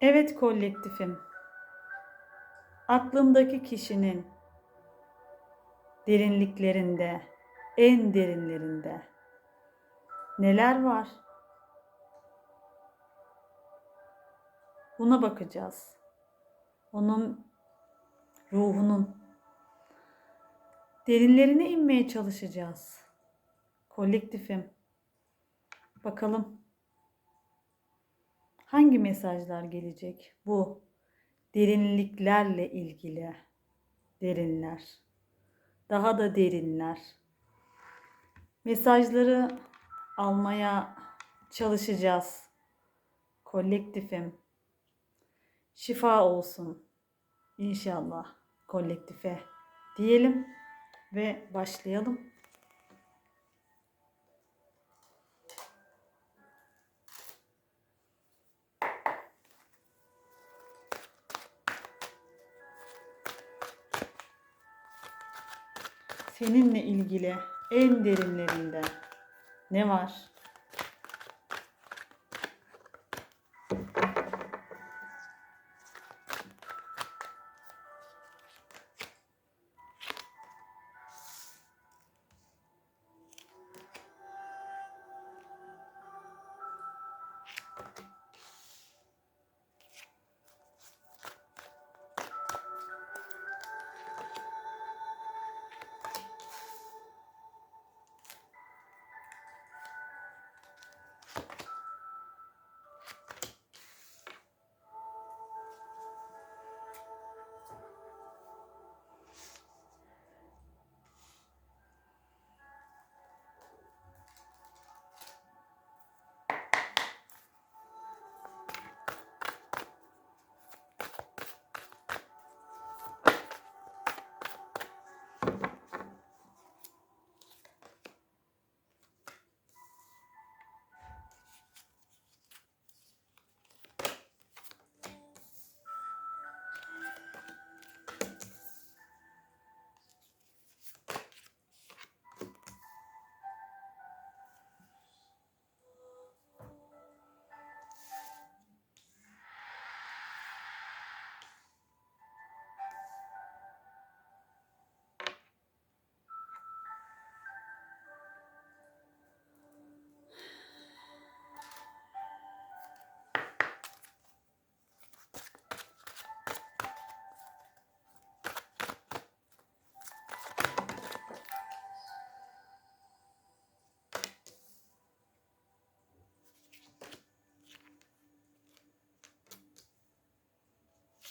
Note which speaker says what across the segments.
Speaker 1: Evet kolektifim. Aklımdaki kişinin derinliklerinde, en derinlerinde neler var? Buna bakacağız. Onun ruhunun derinlerine inmeye çalışacağız. Kolektifim. Bakalım hangi mesajlar gelecek? Bu. Derinliklerle ilgili. Derinler. Daha da derinler. Mesajları almaya çalışacağız. Kolektifim. Şifa olsun. İnşallah kolektife diyelim ve başlayalım. Seninle ilgili en derinlerinde ne var?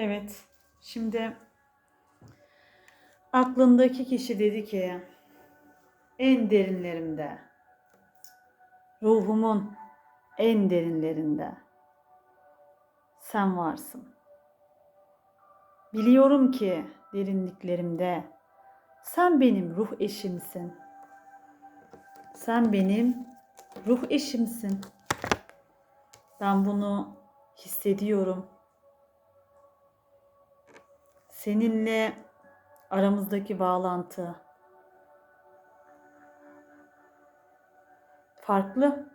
Speaker 1: Evet. Şimdi aklındaki kişi dedi ki en derinlerimde ruhumun en derinlerinde sen varsın. Biliyorum ki derinliklerimde sen benim ruh eşimsin. Sen benim ruh eşimsin. Ben bunu hissediyorum seninle aramızdaki bağlantı farklı.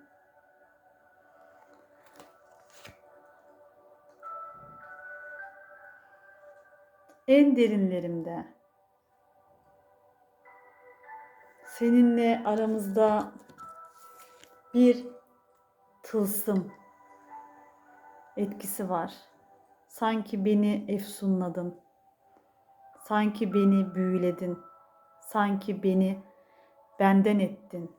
Speaker 1: En derinlerimde seninle aramızda bir tılsım etkisi var. Sanki beni efsunladın. Sanki beni büyüledin. Sanki beni benden ettin.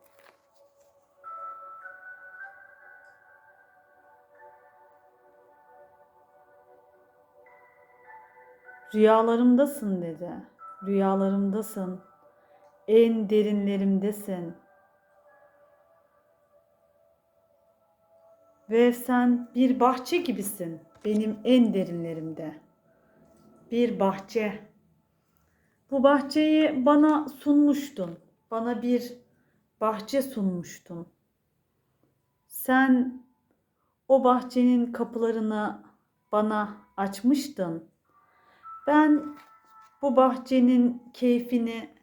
Speaker 1: Rüyalarımdasın dedi. Rüyalarımdasın. En derinlerimdesin. Ve sen bir bahçe gibisin benim en derinlerimde. Bir bahçe. Bu bahçeyi bana sunmuştun. Bana bir bahçe sunmuştun. Sen o bahçenin kapılarını bana açmıştın. Ben bu bahçenin keyfini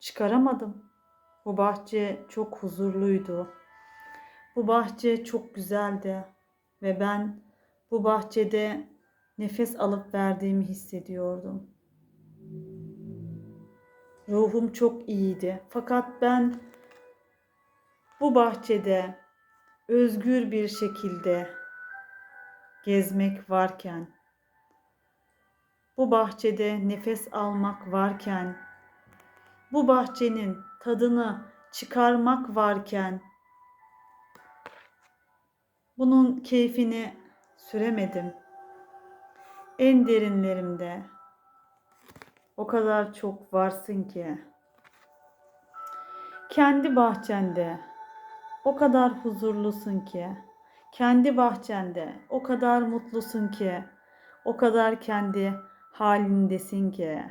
Speaker 1: çıkaramadım. Bu bahçe çok huzurluydu. Bu bahçe çok güzeldi ve ben bu bahçede nefes alıp verdiğimi hissediyordum. Ruhum çok iyiydi. Fakat ben bu bahçede özgür bir şekilde gezmek varken, bu bahçede nefes almak varken, bu bahçenin tadını çıkarmak varken bunun keyfini süremedim. En derinlerimde. O kadar çok varsın ki. Kendi bahçende o kadar huzurlusun ki. Kendi bahçende o kadar mutlusun ki. O kadar kendi halindesin ki.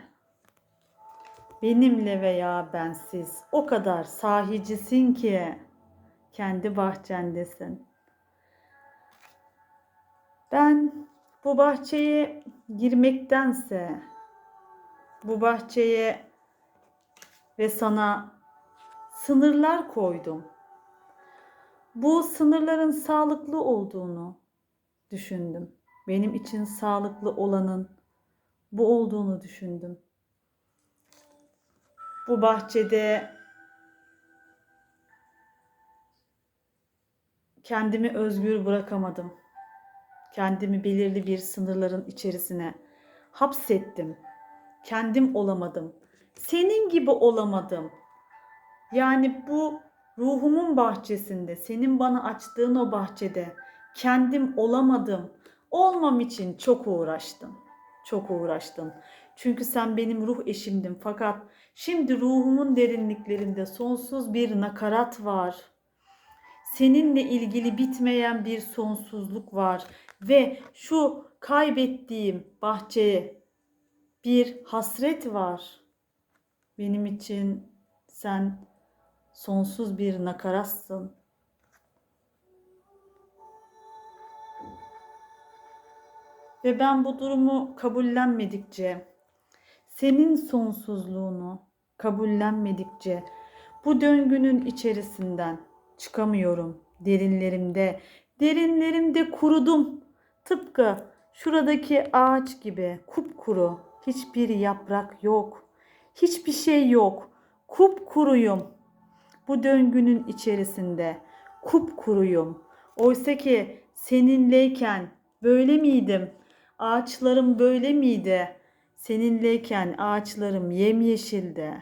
Speaker 1: Benimle veya bensiz o kadar sahicisin ki. Kendi bahçendesin. Ben bu bahçeye girmektense bu bahçeye ve sana sınırlar koydum. Bu sınırların sağlıklı olduğunu düşündüm. Benim için sağlıklı olanın bu olduğunu düşündüm. Bu bahçede kendimi özgür bırakamadım. Kendimi belirli bir sınırların içerisine hapsettim. Kendim olamadım. Senin gibi olamadım. Yani bu ruhumun bahçesinde, senin bana açtığın o bahçede kendim olamadım. Olmam için çok uğraştım. Çok uğraştım. Çünkü sen benim ruh eşimdin. Fakat şimdi ruhumun derinliklerinde sonsuz bir nakarat var. Seninle ilgili bitmeyen bir sonsuzluk var ve şu kaybettiğim bahçeye bir hasret var. Benim için sen sonsuz bir nakaratsın. Ve ben bu durumu kabullenmedikçe, senin sonsuzluğunu kabullenmedikçe bu döngünün içerisinden çıkamıyorum. Derinlerimde, derinlerimde kurudum. Tıpkı şuradaki ağaç gibi kupkuru, hiçbir yaprak yok. Hiçbir şey yok. Kupkuruyum. Bu döngünün içerisinde kupkuruyum. Oysa ki seninleyken böyle miydim? Ağaçlarım böyle miydi? Seninleyken ağaçlarım yemyeşildi.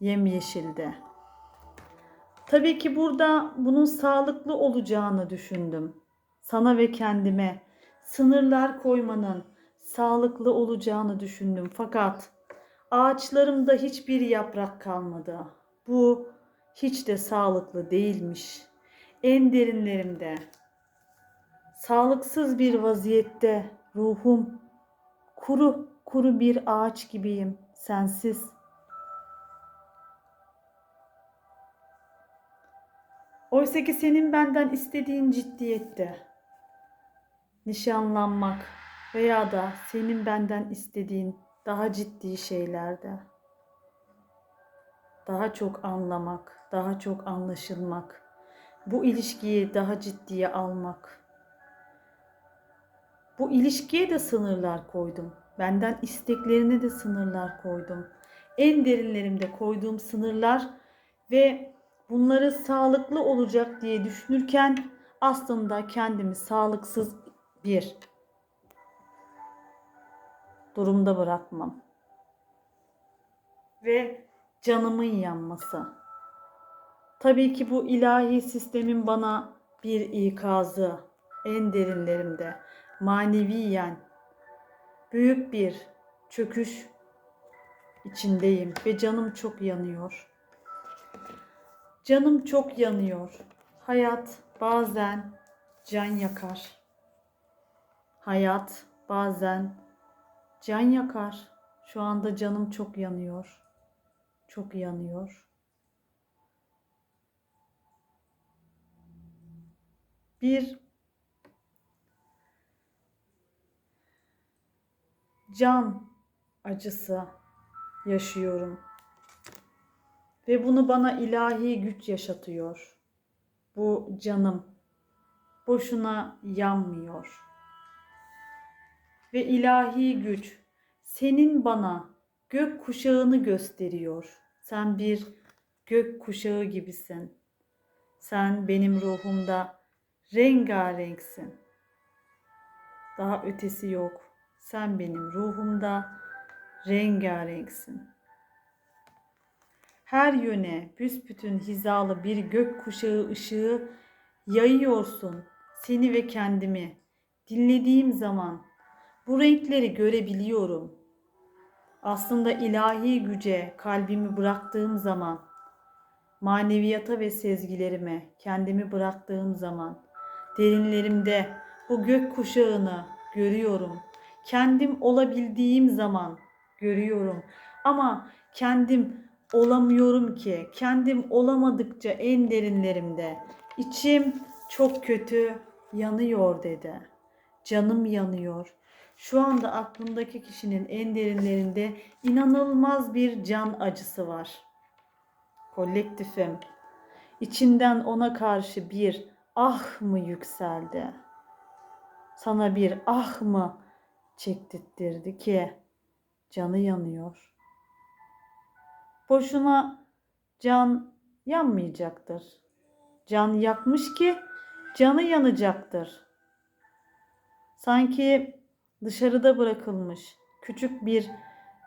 Speaker 1: Yemyeşildi. Tabii ki burada bunun sağlıklı olacağını düşündüm. Sana ve kendime sınırlar koymanın sağlıklı olacağını düşündüm. Fakat ağaçlarımda hiçbir yaprak kalmadı. Bu hiç de sağlıklı değilmiş. En derinlerimde sağlıksız bir vaziyette ruhum kuru kuru bir ağaç gibiyim sensiz. Oysa ki senin benden istediğin ciddiyette nişanlanmak veya da senin benden istediğin daha ciddi şeylerde daha çok anlamak, daha çok anlaşılmak, bu ilişkiyi daha ciddiye almak. Bu ilişkiye de sınırlar koydum. Benden isteklerine de sınırlar koydum. En derinlerimde koyduğum sınırlar ve bunları sağlıklı olacak diye düşünürken aslında kendimi sağlıksız bir durumda bırakmam. Ve canımın yanması. Tabii ki bu ilahi sistemin bana bir ikazı en derinlerimde maneviyen büyük bir çöküş içindeyim ve canım çok yanıyor. Canım çok yanıyor. Hayat bazen can yakar. Hayat bazen can yakar. Şu anda canım çok yanıyor. Çok yanıyor. Bir can acısı yaşıyorum. Ve bunu bana ilahi güç yaşatıyor. Bu canım boşuna yanmıyor. Ve ilahi güç senin bana gök kuşağını gösteriyor. Sen bir gök kuşağı gibisin. Sen benim ruhumda rengarenksin. Daha ötesi yok. Sen benim ruhumda rengarenksin. Her yöne büsbütün hizalı bir gök kuşağı ışığı yayıyorsun seni ve kendimi. Dinlediğim zaman bu renkleri görebiliyorum. Aslında ilahi güce kalbimi bıraktığım zaman, maneviyata ve sezgilerime kendimi bıraktığım zaman, derinlerimde bu gök kuşağını görüyorum. Kendim olabildiğim zaman görüyorum. Ama kendim olamıyorum ki. Kendim olamadıkça en derinlerimde içim çok kötü yanıyor dedi. Canım yanıyor. Şu anda aklımdaki kişinin en derinlerinde inanılmaz bir can acısı var. Kolektifim. İçinden ona karşı bir ah mı yükseldi? Sana bir ah mı çektirtirdi ki canı yanıyor. Boşuna can yanmayacaktır. Can yakmış ki canı yanacaktır. Sanki dışarıda bırakılmış küçük bir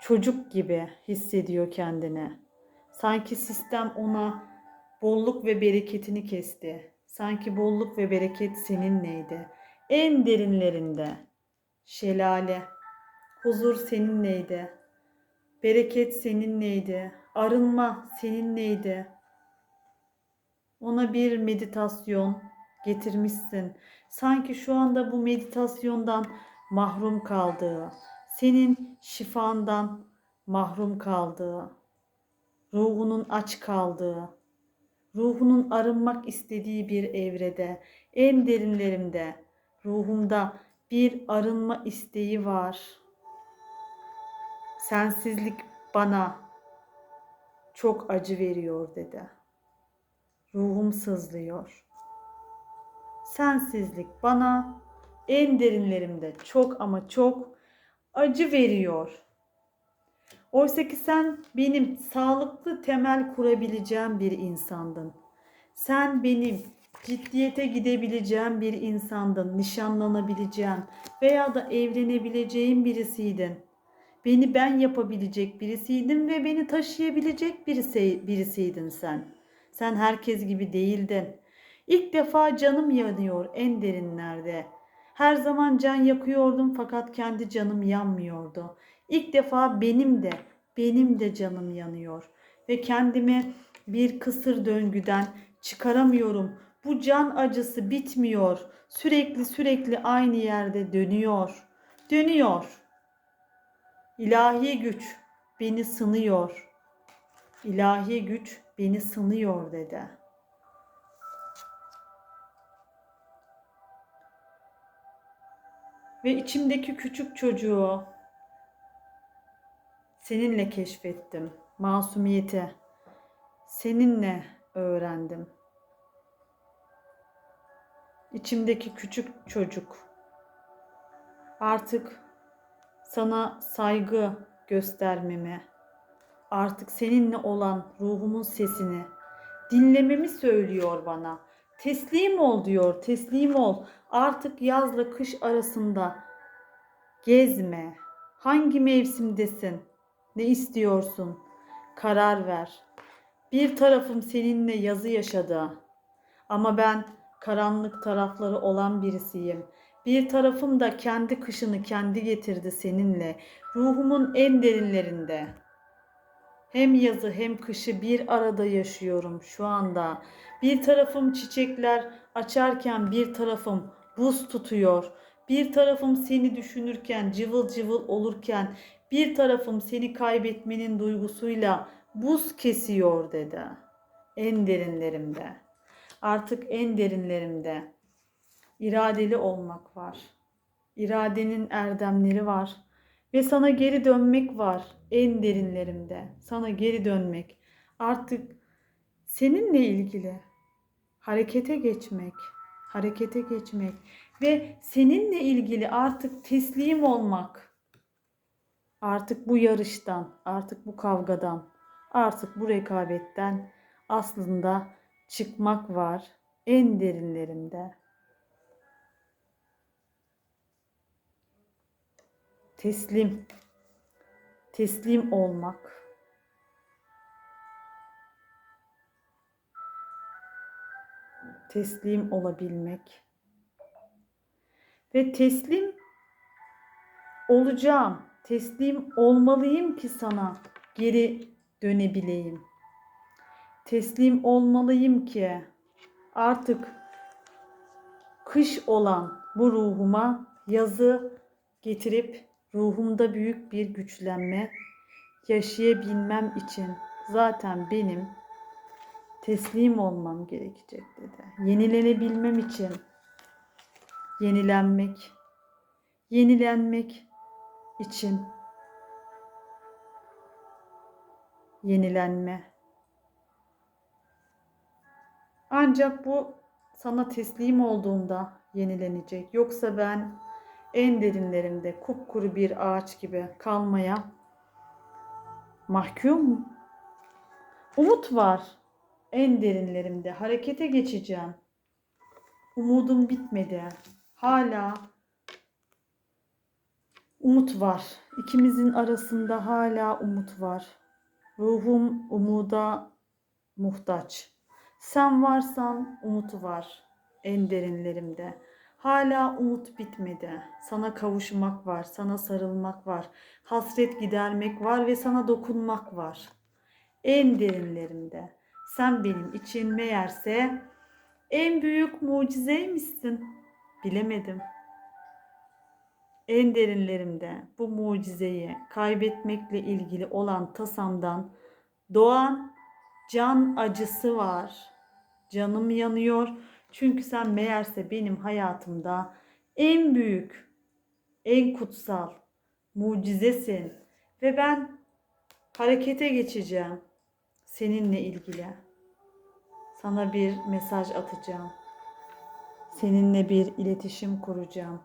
Speaker 1: çocuk gibi hissediyor kendini. Sanki sistem ona bolluk ve bereketini kesti. Sanki bolluk ve bereket seninleydi. En derinlerinde şelale, huzur seninleydi. Bereket seninleydi. Arınma seninleydi. Ona bir meditasyon getirmişsin. Sanki şu anda bu meditasyondan mahrum kaldığı, senin şifandan mahrum kaldığı, ruhunun aç kaldığı, ruhunun arınmak istediği bir evrede, en derinlerimde, ruhumda bir arınma isteği var. Sensizlik bana çok acı veriyor dedi. Ruhum sızlıyor. Sensizlik bana en derinlerimde çok ama çok acı veriyor. Oysa ki sen benim sağlıklı temel kurabileceğim bir insandın. Sen benim ciddiyete gidebileceğim bir insandın, nişanlanabileceğim veya da evlenebileceğim birisiydin. Beni ben yapabilecek birisiydin ve beni taşıyabilecek birisi, birisiydin sen. Sen herkes gibi değildin. İlk defa canım yanıyor en derinlerde. Her zaman can yakıyordum fakat kendi canım yanmıyordu. İlk defa benim de, benim de canım yanıyor. Ve kendimi bir kısır döngüden çıkaramıyorum. Bu can acısı bitmiyor. Sürekli sürekli aynı yerde dönüyor. Dönüyor. İlahi güç beni sınıyor. İlahi güç beni sınıyor dedi. Ve içimdeki küçük çocuğu seninle keşfettim. Masumiyeti seninle öğrendim. İçimdeki küçük çocuk artık sana saygı göstermemi, artık seninle olan ruhumun sesini dinlememi söylüyor bana. Teslim ol diyor. Teslim ol. Artık yazla kış arasında gezme. Hangi mevsimdesin? Ne istiyorsun? Karar ver. Bir tarafım seninle yazı yaşadı. Ama ben karanlık tarafları olan birisiyim. Bir tarafım da kendi kışını kendi getirdi seninle. Ruhumun en derinlerinde. Hem yazı hem kışı bir arada yaşıyorum şu anda. Bir tarafım çiçekler açarken bir tarafım buz tutuyor. Bir tarafım seni düşünürken cıvıl cıvıl olurken bir tarafım seni kaybetmenin duygusuyla buz kesiyor dedi. En derinlerimde. Artık en derinlerimde iradeli olmak var. İradenin erdemleri var. Ve sana geri dönmek var en derinlerimde. Sana geri dönmek. Artık seninle ilgili harekete geçmek, harekete geçmek ve seninle ilgili artık teslim olmak. Artık bu yarıştan, artık bu kavgadan, artık bu rekabetten aslında çıkmak var en derinlerimde. Teslim. Teslim olmak. Teslim olabilmek. Ve teslim olacağım. Teslim olmalıyım ki sana geri dönebileyim. Teslim olmalıyım ki artık kış olan bu ruhuma yazı getirip ruhumda büyük bir güçlenme yaşayabilmem için zaten benim teslim olmam gerekecek dedi. Yenilenebilmem için yenilenmek, yenilenmek için yenilenme. Ancak bu sana teslim olduğunda yenilenecek. Yoksa ben en derinlerimde kupkuru bir ağaç gibi kalmaya mahkumum. Umut var en derinlerimde. Harekete geçeceğim. Umudum bitmedi. Hala umut var. İkimizin arasında hala umut var. Ruhum umuda muhtaç. Sen varsan umut var en derinlerimde. Hala umut bitmedi. Sana kavuşmak var, sana sarılmak var. Hasret gidermek var ve sana dokunmak var. En derinlerimde. Sen benim için meğerse en büyük mucizeymişsin. Bilemedim. En derinlerimde bu mucizeyi kaybetmekle ilgili olan tasamdan doğan can acısı var. Canım yanıyor çünkü sen meğerse benim hayatımda en büyük, en kutsal mucizesin ve ben harekete geçeceğim seninle ilgili. Sana bir mesaj atacağım. Seninle bir iletişim kuracağım.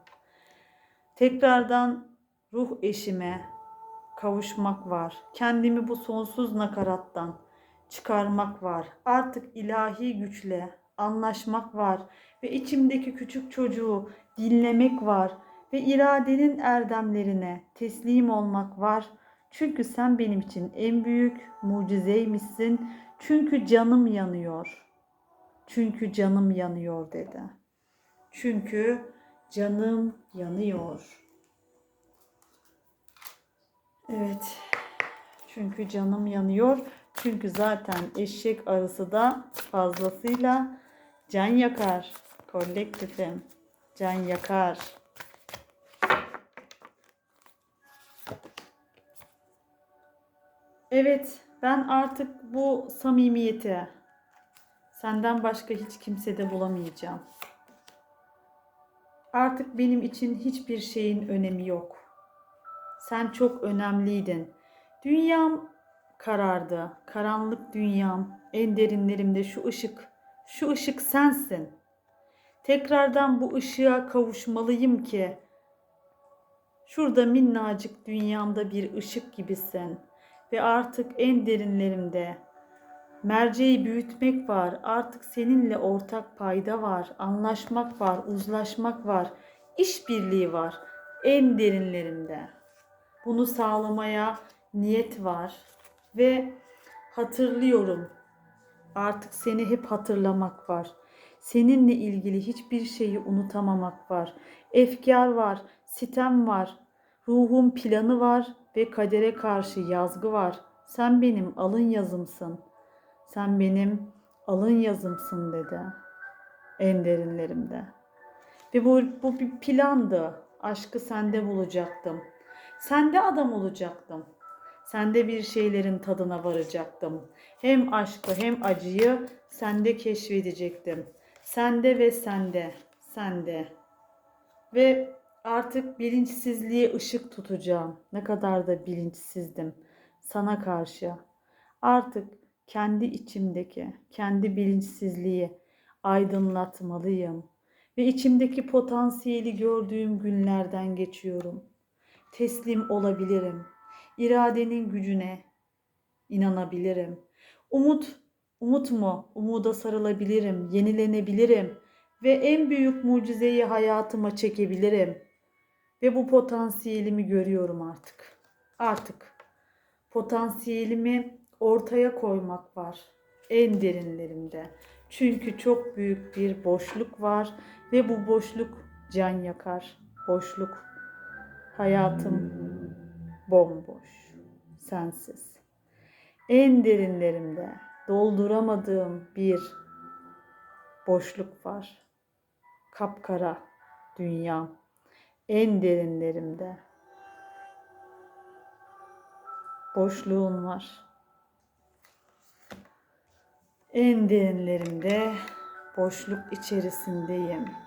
Speaker 1: Tekrardan ruh eşime kavuşmak var. Kendimi bu sonsuz nakarattan çıkarmak var. Artık ilahi güçle anlaşmak var ve içimdeki küçük çocuğu dinlemek var ve iradenin erdemlerine teslim olmak var. Çünkü sen benim için en büyük mucizeymişsin. Çünkü canım yanıyor. Çünkü canım yanıyor dedi. Çünkü canım yanıyor. Evet. Çünkü canım yanıyor. Çünkü zaten eşek arısı da fazlasıyla can yakar. Kolektifim. Can yakar. Evet, ben artık bu samimiyeti senden başka hiç kimsede bulamayacağım. Artık benim için hiçbir şeyin önemi yok. Sen çok önemliydin. Dünyam karardı. Karanlık dünyam, en derinlerimde şu ışık, şu ışık sensin. Tekrardan bu ışığa kavuşmalıyım ki şurada minnacık dünyamda bir ışık gibisin ve artık en derinlerimde Merceği büyütmek var. Artık seninle ortak payda var. Anlaşmak var, uzlaşmak var. işbirliği var en derinlerimde. Bunu sağlamaya niyet var ve hatırlıyorum. Artık seni hep hatırlamak var. Seninle ilgili hiçbir şeyi unutamamak var. Efkar var, sitem var, ruhun planı var ve kadere karşı yazgı var. Sen benim alın yazımsın. Sen benim alın yazımsın dedi en derinlerimde. Ve bu, bu bir plandı. Aşkı sende bulacaktım. Sende adam olacaktım. Sende bir şeylerin tadına varacaktım. Hem aşkı hem acıyı sende keşfedecektim. Sende ve sende, sende. Ve artık bilinçsizliğe ışık tutacağım. Ne kadar da bilinçsizdim sana karşı. Artık kendi içimdeki, kendi bilinçsizliği aydınlatmalıyım. Ve içimdeki potansiyeli gördüğüm günlerden geçiyorum. Teslim olabilirim. İradenin gücüne inanabilirim. Umut, umut mu? Umuda sarılabilirim, yenilenebilirim ve en büyük mucizeyi hayatıma çekebilirim. Ve bu potansiyelimi görüyorum artık. Artık potansiyelimi ortaya koymak var en derinlerimde. Çünkü çok büyük bir boşluk var ve bu boşluk can yakar. Boşluk. Hayatım bomboş. Sensiz. En derinlerimde dolduramadığım bir boşluk var. Kapkara dünyam. En derinlerimde boşluğun var. En derinlerimde boşluk içerisindeyim.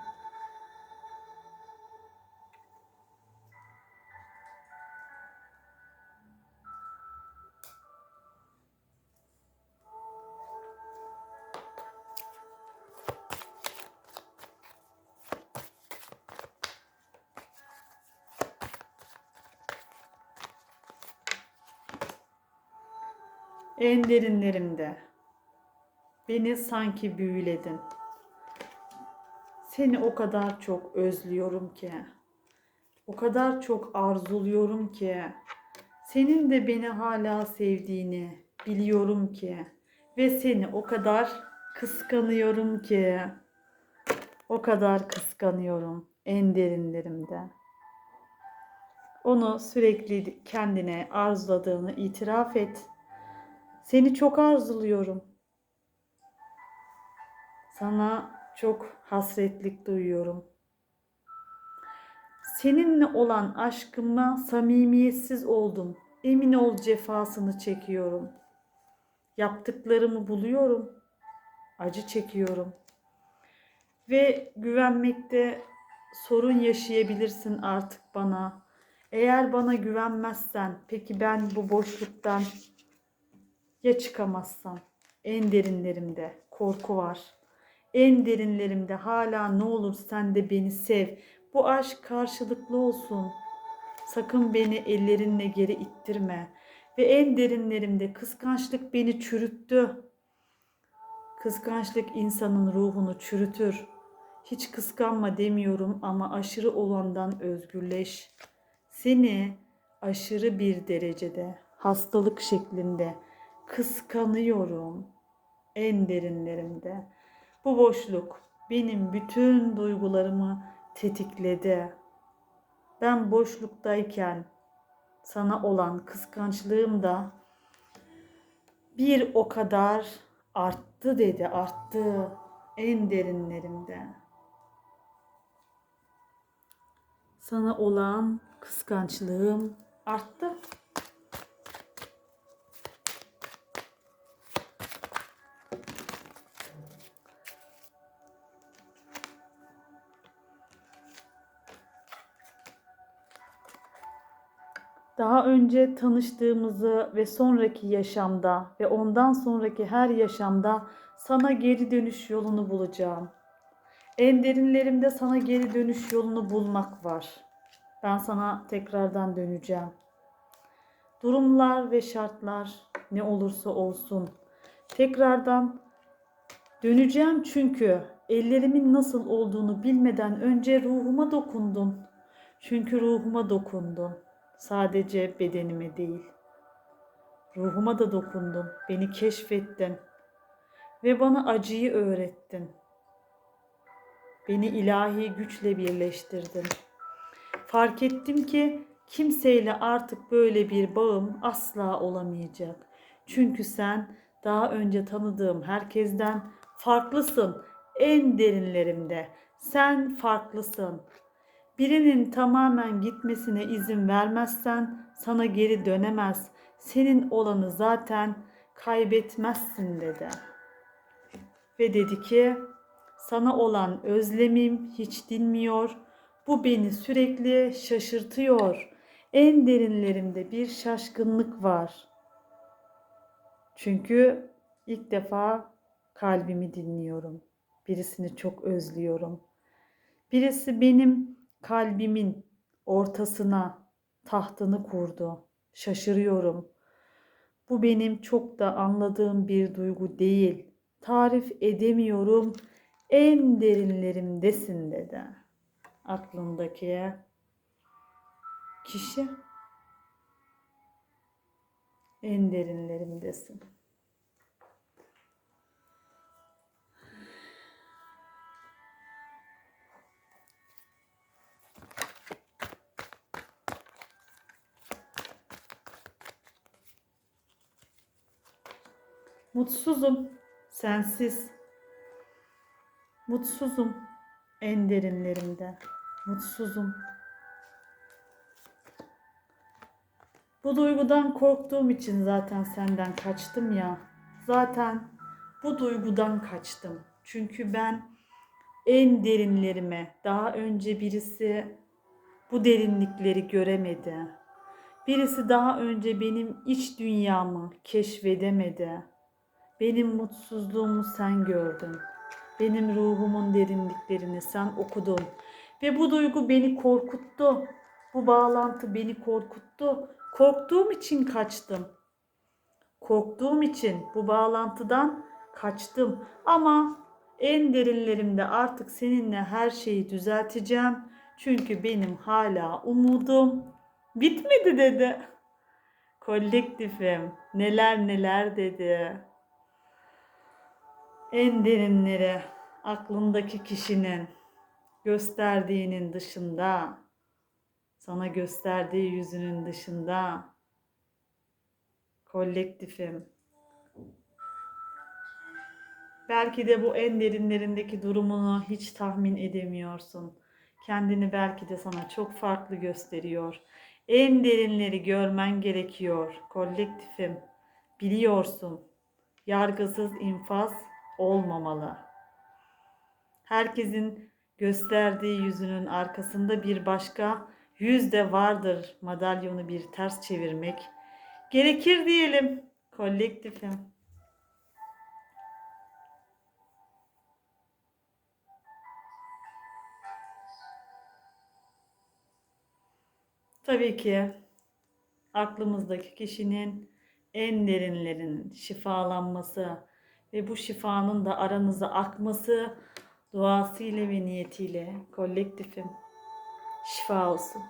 Speaker 1: En derinlerimde beni sanki büyüledin. Seni o kadar çok özlüyorum ki. O kadar çok arzuluyorum ki. Senin de beni hala sevdiğini biliyorum ki. Ve seni o kadar kıskanıyorum ki. O kadar kıskanıyorum en derinlerimde. Onu sürekli kendine arzuladığını itiraf et. Seni çok arzuluyorum. Sana çok hasretlik duyuyorum. Seninle olan aşkıma samimiyetsiz oldum. Emin ol cefasını çekiyorum. Yaptıklarımı buluyorum. Acı çekiyorum. Ve güvenmekte sorun yaşayabilirsin artık bana. Eğer bana güvenmezsen peki ben bu boşluktan ya çıkamazsam? En derinlerimde korku var. En derinlerimde hala ne olur sen de beni sev. Bu aşk karşılıklı olsun. Sakın beni ellerinle geri ittirme. Ve en derinlerimde kıskançlık beni çürüttü. Kıskançlık insanın ruhunu çürütür. Hiç kıskanma demiyorum ama aşırı olandan özgürleş. Seni aşırı bir derecede hastalık şeklinde kıskanıyorum en derinlerimde. Bu boşluk benim bütün duygularımı tetikledi. Ben boşluktayken sana olan kıskançlığım da bir o kadar arttı dedi, arttı en derinlerimde. Sana olan kıskançlığım arttı. Daha önce tanıştığımızı ve sonraki yaşamda ve ondan sonraki her yaşamda sana geri dönüş yolunu bulacağım. En derinlerimde sana geri dönüş yolunu bulmak var. Ben sana tekrardan döneceğim. Durumlar ve şartlar ne olursa olsun Tekrardan döneceğim çünkü ellerimin nasıl olduğunu bilmeden önce ruhuma dokundun. Çünkü ruhuma dokundun. Sadece bedenime değil. Ruhuma da dokundun. Beni keşfettin. Ve bana acıyı öğrettin. Beni ilahi güçle birleştirdin. Fark ettim ki kimseyle artık böyle bir bağım asla olamayacak. Çünkü sen daha önce tanıdığım herkesten farklısın en derinlerimde. Sen farklısın. Birinin tamamen gitmesine izin vermezsen sana geri dönemez. Senin olanı zaten kaybetmezsin dedi. Ve dedi ki sana olan özlemim hiç dinmiyor. Bu beni sürekli şaşırtıyor. En derinlerimde bir şaşkınlık var. Çünkü ilk defa kalbimi dinliyorum. Birisini çok özlüyorum. Birisi benim kalbimin ortasına tahtını kurdu. Şaşırıyorum. Bu benim çok da anladığım bir duygu değil. Tarif edemiyorum. En derinlerimdesin dedi. Aklındaki kişi en derinlerimdesin. Mutsuzum, sensiz. Mutsuzum en derinlerimde. Mutsuzum. Bu duygudan korktuğum için zaten senden kaçtım ya. Zaten bu duygudan kaçtım. Çünkü ben en derinlerime daha önce birisi bu derinlikleri göremedi. Birisi daha önce benim iç dünyamı keşfedemedi. Benim mutsuzluğumu sen gördün. Benim ruhumun derinliklerini sen okudun. Ve bu duygu beni korkuttu. Bu bağlantı beni korkuttu. Korktuğum için kaçtım. Korktuğum için bu bağlantıdan kaçtım. Ama en derinlerimde artık seninle her şeyi düzelteceğim. Çünkü benim hala umudum bitmedi dedi. Kolektifim neler neler dedi. En derinlere aklındaki kişinin gösterdiğinin dışında sana gösterdiği yüzünün dışında kolektifim. Belki de bu en derinlerindeki durumunu hiç tahmin edemiyorsun. Kendini belki de sana çok farklı gösteriyor. En derinleri görmen gerekiyor kolektifim. Biliyorsun. Yargısız infaz olmamalı. Herkesin gösterdiği yüzünün arkasında bir başka yüz de vardır madalyonu bir ters çevirmek. Gerekir diyelim kolektifim. Tabii ki aklımızdaki kişinin en derinlerinin şifalanması ve bu şifanın da aranıza akması duasıyla ve niyetiyle kolektifim şifa olsun.